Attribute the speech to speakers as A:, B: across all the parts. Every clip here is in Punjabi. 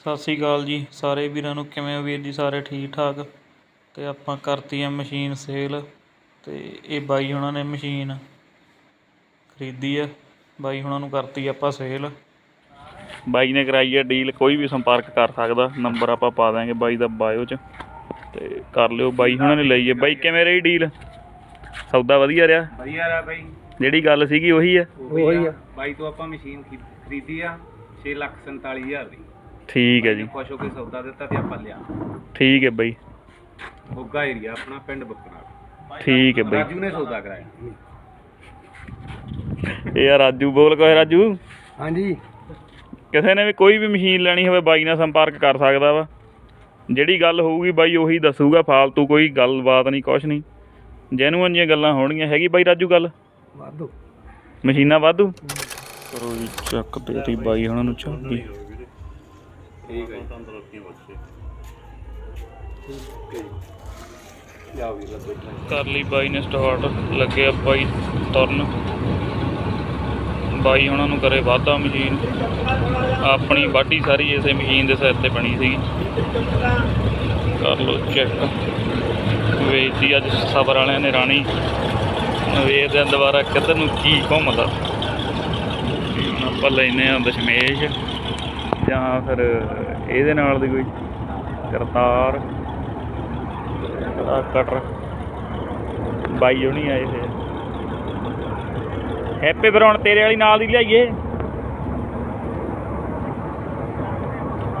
A: ਸਤਿ ਸ਼੍ਰੀ ਅਕਾਲ ਜੀ ਸਾਰੇ ਵੀਰਾਂ ਨੂੰ ਕਿਵੇਂ ਹੋ ਵੀਰ ਜੀ ਸਾਰੇ ਠੀਕ ਠਾਕ? ਤੇ ਆਪਾਂ ਕਰਤੀ ਆ ਮਸ਼ੀਨ ਸੇਲ ਤੇ ਇਹ ਬਾਈ ਹੁਣਾਂ ਨੇ ਮਸ਼ੀਨ ਖਰੀਦੀ ਆ। ਬਾਈ ਹੁਣਾਂ ਨੂੰ ਕਰਤੀ ਆਪਾਂ ਸੇਲ। ਬਾਈ ਨੇ ਕਰਾਈ ਹੈ ਡੀਲ ਕੋਈ ਵੀ ਸੰਪਰਕ ਕਰ ਸਕਦਾ ਨੰਬਰ ਆਪਾਂ ਪਾ ਦਾਂਗੇ ਬਾਈ ਦਾ ਬਾਇਓ 'ਚ। ਤੇ ਕਰ ਲਿਓ ਬਾਈ ਹੁਣਾਂ ਨੇ ਲਈ ਹੈ ਬਾਈ ਕਿਵੇਂ ਰਹੀ ਡੀਲ? ਸੌਦਾ ਵਧੀਆ ਰਿਹਾ?
B: ਵਧੀਆ ਰਿਹਾ ਬਾਈ।
A: ਜਿਹੜੀ ਗੱਲ ਸੀਗੀ ਉਹੀ ਆ?
B: ਉਹੀ ਆ। ਬਾਈ ਤੋਂ ਆਪਾਂ ਮਸ਼ੀਨ ਖਰੀਦੀ ਆ 6 ਲੱਖ 47000 ਦੀ।
A: ਠੀਕ ਹੈ ਜੀ।
B: ਖੁਸ਼ ਹੋ ਕੇ ਸੌਦਾ ਦਿੱਤਾ ਤੇ ਆਪਾਂ ਲਿਆ।
A: ਠੀਕ ਹੈ ਬਾਈ।
B: ਮੋਗਾ ਏਰੀਆ ਆਪਣਾ ਪਿੰਡ ਬੱਕਰਾ।
A: ਠੀਕ ਹੈ ਬਾਈ।
B: ਰਾਜੂ ਨੇ ਸੌਦਾ ਕਰਾਇਆ।
A: ਇਹ ਯਾਰ ਰਾਜੂ ਬੋਲ ਕੋਈ ਰਾਜੂ?
B: ਹਾਂਜੀ।
A: ਕਿਸੇ ਨੇ ਵੀ ਕੋਈ ਵੀ ਮਸ਼ੀਨ ਲੈਣੀ ਹੋਵੇ ਬਾਈ ਨਾਲ ਸੰਪਰਕ ਕਰ ਸਕਦਾ ਵਾ। ਜਿਹੜੀ ਗੱਲ ਹੋਊਗੀ ਬਾਈ ਉਹੀ ਦੱਸੂਗਾ ਫਾਲਤੂ ਕੋਈ ਗੱਲਬਾਤ ਨਹੀਂ ਕੁਛ ਨਹੀਂ। ਜੈਨੂਅਨ ਜੀਆਂ ਗੱਲਾਂ ਹੋਣਗੀਆਂ। ਹੈਗੀ ਬਾਈ ਰਾਜੂ ਗੱਲ?
B: ਵਾਧੂ।
A: ਮਸ਼ੀਨਾਂ ਵਾਧੂ? ਕਰੋ ਜੀ ਚੱਕ ਦੇਤੀ ਬਾਈ ਉਹਨਾਂ ਨੂੰ ਚਾਬੀ
B: ਠੀਕ ਹੈ ਲਿਆਓ ਵੀ ਲੱਗੇ
A: ਕਰ ਲਈ ਬਾਈ ਨੇ ਸਟਾਰਟ ਲੱਗਿਆ ਬਾਈ ਤੁਰਨ। ਬਾਈ ਉਹਨਾਂ ਨੂੰ ਕਰੇ ਵਾਧਾ ਮਸ਼ੀਨ। ਆਪਣੀ ਵਾਢੀ ਸਾਰੀ ਇਸੇ ਮਸ਼ੀਨ ਦੇ ਸਿਰ ਤੇ ਬਣੀ ਸੀਗੀ। ਕਰ ਲੋ ਚੈੱਕ ਵੇਚਦੀ ਅੱਜ ਸਬਰ ਵਾਲਿਆਂ ਨੇ ਰਾਣੀ। ਵੇਚਦੇ ਆ ਦੁਬਾਰਾ ਕਿੱਧਰ ਨੂੰ ਕੀ ਘੁੰਮਦਾ। ਹੁਣ ਆਪਾਂ ਲੈਨੇ ਆ ਦਸ਼ਮੇਸ਼। ਜਾਂ ਫਿਰ ਇਹਦੇ ਨਾਲ ਦੀ ਕੋਈ ਕਰਤਾਰ ਕਟਰ ਬਾਈ ਹੋਣੀ ਆਏ ਹੋਏ। ਆ। ਫਿਰ ਹੁਣ ਤੇਰੇ ਵਾਲੀ ਨਾਲ ਦੀ ਲਿਆਈਏ।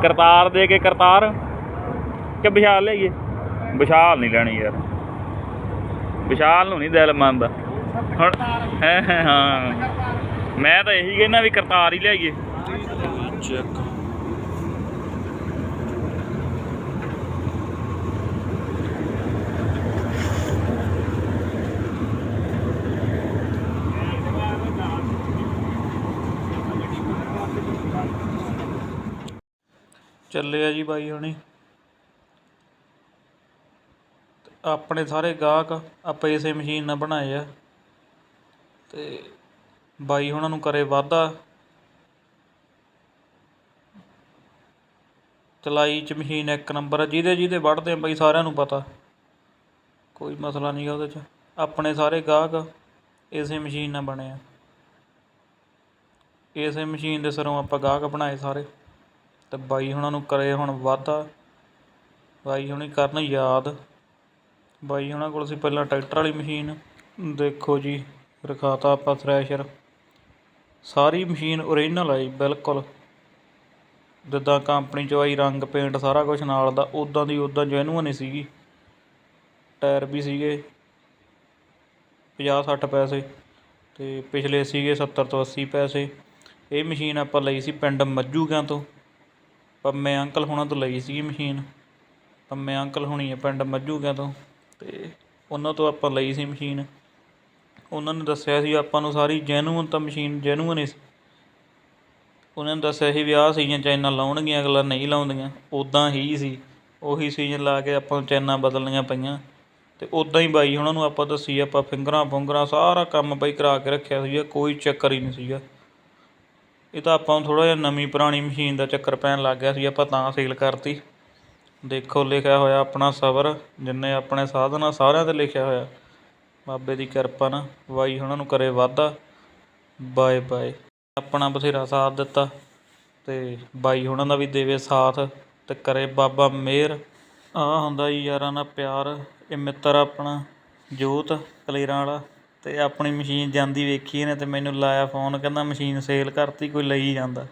A: ਕਰਤਾਰ ਦੇ ਕੇ ਕਰਤਾਰ ਕਿ ਵਿਸ਼ਾਲ ਲਿਆਈਏ? ਵਿਸ਼ਾਲ ਨਹੀਂ ਲੈਣੀ ਯਾਰ। ਵਿਸ਼ਾਲ ਨੂੰ ਨਹੀਂ ਦਿਲ ਮੰਨਦਾ। ਹੁਣ ਹਾਂ। ਮੈਂ ਤਾਂ ਇਹੀ ਕਹਿੰਦਾ ਵੀ ਕਰਤਾਰ ਹੀ ਲਿਆਈਏ। ਚੈੱਕ। ਚੱਲੇ ਆ ਜੀ ਬਾਈ ਹੁਣੀ। ਆਪਣੇ ਸਾਰੇ ਗਾਹਕ ਆਪਾਂ ਇਸੇ ਮਸ਼ੀਨ ਨਾਲ ਬਣਾਏ ਆ। ਤੇ ਬਾਈ ਹੁਣਾਂ ਨੂੰ ਕਰੇ ਵਾਧਾ। ਚਲਾਈ ਚ ਮਸ਼ੀਨ ਇੱਕ ਨੰਬਰ ਆ, ਜਿਹਦੇ ਜਿਹਦੇ ਵੱਢਦੇ ਆ ਬਾਈ ਸਾਰਿਆਂ ਨੂੰ ਪਤਾ। ਕੋਈ ਮਸਲਾ ਨਹੀਂ ਗਾ ਉਹਦੇ ਚ। ਆਪਣੇ ਸਾਰੇ ਗਾਹਕ ਇਸੇ ਮਸ਼ੀਨ ਨਾਲ ਬਣੇ ਆ। ਇਸੇ ਮਸ਼ੀਨ ਦੇ ਸਿਰੋਂ ਆਪਾਂ ਗਾਹਕ ਬਣਾਏ ਸਾਰੇ। ਅਤੇ ਬਾਈ ਹੁਣਾਂ ਨੂੰ ਕਰੇ ਹੁਣ ਵਾਧਾ। ਬਾਈ ਹੁਣੀ ਕਰਨ ਯਾਦ। ਬਾਈ ਹੁਣਾਂ ਕੋਲ ਸੀ ਪਹਿਲਾਂ ਟਰੈਕਟਰ ਵਾਲੀ ਮਸ਼ੀਨ। ਦੇਖੋ ਜੀ, ਰਖਾਤਾ ਆਪਾਂ ਥ੍ਰੈਸ਼ਰ। ਸਾਰੀ ਮਸ਼ੀਨ ਓਰੀਜਨਲ ਆਈ ਬਿਲਕੁਲ। ਜਿੱਦਾਂ ਕੰਪਨੀ ਚੋਂ ਆਈ, ਰੰਗ ਪੇਂਟ ਸਾਰਾ ਕੁਝ ਨਾਲ ਦਾ ਉਦਾਂ ਦੀ ਉਦਾਂ ਜੈਨੂਅਨ ਹੀ ਸੀਗੀ। ਟਾਇਰ ਵੀ ਸੀਗੇ 50 60 ਪੈਸੇ ਤੇ ਪਿਛਲੇ ਸੀਗੇ 70 ਤੋਂ 80 ਪੈਸੇ। ਇਹ ਮਸ਼ੀਨ ਆਪਾਂ ਲਈ ਸੀ ਪਿੰਡ ਮੱਜੂਕਿਆਂ ਤੋਂ। ਪੰਮੇ ਅੰਕਲ ਹੁਣਾਂ ਤੋਂ ਲਈ ਸੀਗੀ ਮਸ਼ੀਨ। ਪੰਮੇ ਅੰਕਲ ਹੋਣੀ ਹੈ ਪਿੰਡ ਮੱਜੂਕਿਆਂ ਤੋਂ। ਅਤੇ ਉਹਨਾਂ ਤੋਂ ਆਪਾਂ ਲਈ ਸੀ ਮਸ਼ੀਨ। ਉਹਨਾਂ ਨੇ ਦੱਸਿਆ ਸੀ ਆਪਾਂ ਨੂੰ ਸਾਰੀ ਜੈਨੂਅਨ ਤਾਂ ਮਸ਼ੀਨ ਜੈਨੂਅਨ ਹੀ ਸੀ। ਉਹਨਾਂ ਨੇ ਦੱਸਿਆ ਸੀ ਵੀ ਆਹ ਸੀਜ਼ਨ ਚਾਈਨਾ ਲਾਉਣਗੀਆਂ, ਅਗਲਾ ਨਹੀਂ ਲਾਉਂਦੀਆਂ। ਉੱਦਾਂ ਹੀ ਸੀ। ਉਹੀ ਸੀਜ਼ਨ ਲਾ ਕੇ ਆਪਾਂ ਨੂੰ ਚੈਨਾਂ ਬਦਲਣੀਆਂ ਪਈਆਂ। ਅਤੇ ਉੱਦਾਂ ਹੀ ਬਾਈ ਉਹਨਾਂ ਨੂੰ ਆਪਾਂ ਦੱਸੀ, ਆਪਾਂ ਫਿੰਗਰਾਂ ਫੁੰਗਰਾਂ ਸਾਰਾ ਕੰਮ ਬਾਈ ਕਰਾ ਕੇ ਰੱਖਿਆ ਸੀਗਾ, ਕੋਈ ਚੱਕਰ ਹੀ ਨਹੀਂ ਸੀਗਾ। ਇਹ ਤਾਂ ਆਪਾਂ ਨੂੰ ਥੋੜਾ ਜਿਹਾ ਨਵੀਂ ਪੁਰਾਣੀ ਮਸ਼ੀਨ ਦਾ ਚੱਕਰ ਪੈਣ ਲੱਗ ਗਿਆ ਸੀ, ਆਪਾਂ ਤਾਂ ਸੇਲ ਕਰਤੀ। ਦੇਖੋ, ਲਿਖਿਆ ਹੋਇਆ ਆਪਣਾ ਸਬਰ, ਜਿੰਨੇ ਆਪਣੇ ਸਾਧਨ ਆ, ਸਾਰਿਆਂ ਤੇ ਲਿਖਿਆ ਹੋਇਆ। ਬਾਬੇ ਦੀ ਕਿਰਪਾ ਨਾਲ, ਬਾਈ ਉਹਨਾਂ ਨੂੰ ਕਰੇ ਵਾਧਾ। Bye bye. ਆਪਣਾ ਬਥੇਰਾ ਸਾਥ ਦਿੱਤਾ ਤੇ ਬਾਈ ਉਹਨਾਂ ਦਾ ਵੀ ਦੇਵੇ ਸਾਥ ਤੇ ਕਰੇ ਬਾਬਾ ਮਿਹਰ। ਆ ਹੁੰਦਾ ਜੀ ਯਾਰਾਂ ਦਾ ਪਿਆਰ, ਇਹ ਮਿੱਤਰ ਆਪਣਾ, ਜੋਤ ਕਲੇਰਾਂ ਵਾਲਾ। ਅਤੇ ਆਪਣੀ ਮਸ਼ੀਨ ਜਾਂਦੀ ਵੇਖੀ ਇਹਨੇ ਅਤੇ ਮੈਨੂੰ ਲਾਇਆ ਫੋਨ ਕਹਿੰਦਾ ਮਸ਼ੀਨ ਸੇਲ ਕਰਤੀ, ਕੋਈ ਲਈ ਜਾਂਦਾ।